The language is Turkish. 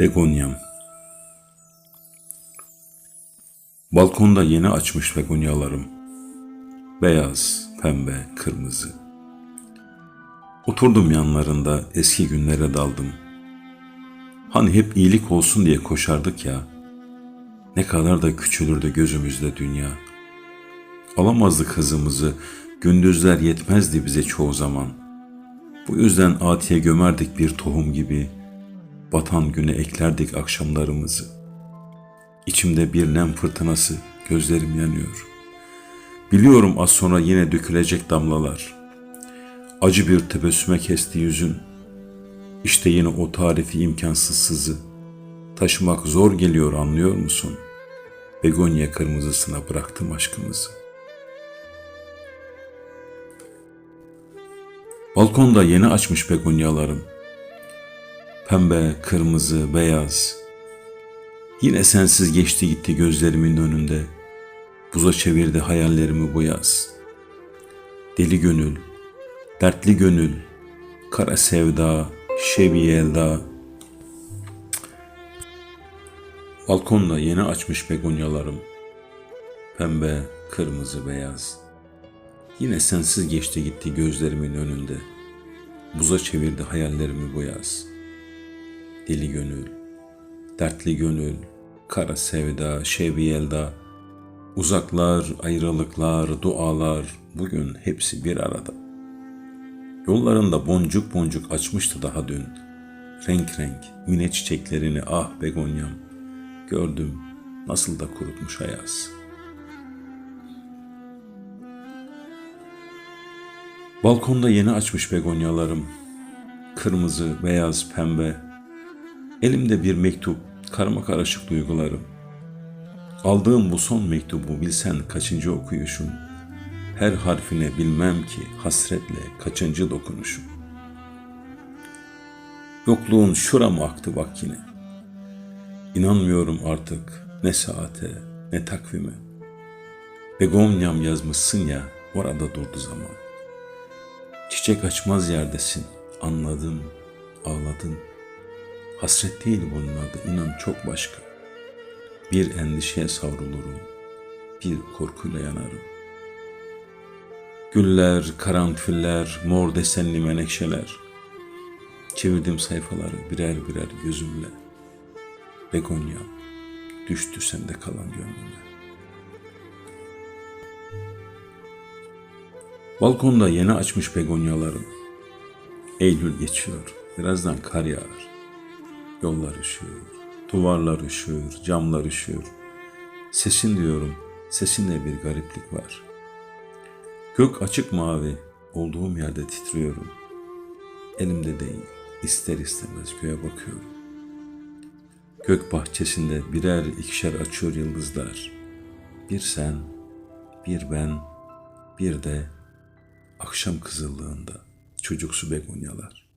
Begonyam Balkonda yeni açmış begonyalarım. Beyaz, pembe, kırmızı. Oturdum yanlarında eski günlere daldım. Hani hep iyilik olsun diye koşardık ya. Ne kadar da küçülürdü gözümüzde dünya. Alamazdık hızımızı, gündüzler yetmezdi bize çoğu zaman. Bu yüzden atiye gömerdik bir tohum gibi, batan güne eklerdik akşamlarımızı. İçimde bir nem fırtınası, gözlerim yanıyor. Biliyorum az sonra yine dökülecek damlalar. Acı bir tebessüme kesti yüzün. İşte yine o tarifi imkansız sızı. Taşımak zor geliyor anlıyor musun? Begonya kırmızısına bıraktım aşkımızı. Balkonda yeni açmış begonyalarım. Pembe, kırmızı, beyaz. Yine sensiz geçti gitti gözlerimin önünde. Buza çevirdi hayallerimi bu yaz. Deli gönül, dertli gönül, kara sevda, şebi elda. Balkonda yeni açmış begonyalarım. Pembe, kırmızı, beyaz. Yine sensiz geçti gitti gözlerimin önünde. Buza çevirdi hayallerimi bu yaz. Deli gönül, dertli gönül, kara sevda, şebi elda. Uzaklar, ayrılıklar, dualar bugün hepsi bir arada. Yollarında boncuk boncuk açmıştı daha dün. Renk renk mine çiçeklerini ah begonyam. Gördüm nasıl da kurutmuş ayaz. Balkonda yeni açmış begonyalarım. Kırmızı, beyaz, pembe. Elimde bir mektup, karma karışık duygularım. Aldığım bu son mektubu bilsen kaçıncı okuyuşum. Her harfine bilmem ki hasretle kaçıncı dokunuşum. Yokluğun şurama aktı bak yine. İnanmıyorum artık ne saate ne takvime. Begonyam yazmışsın ya orada durdu zaman. Çiçek açmaz yerdesin anladım ağladın. Hasret değil bunun adı inan çok başka. Bir endişeye savrulurum, bir korkuyla yanarım. Güller, karanfiller, mor desenli menekşeler. Çevirdim sayfaları birer birer gözümle. Begonya düştü sende kalan gönlüme. Balkonda yeni açmış begonyalarım. Eylül geçiyor, birazdan kar yağar. Yollar üşüyor, duvarlar üşüyor, camlar üşüyor. Sesin diyorum, sesinde bir gariplik var. Gök açık mavi, olduğum yerde titriyorum. Elimde değil, ister istemez göğe bakıyorum. Gök bahçesinde birer ikişer açıyor yıldızlar. Bir sen, bir ben, bir de akşam kızıllığında çocuksu begonyalar.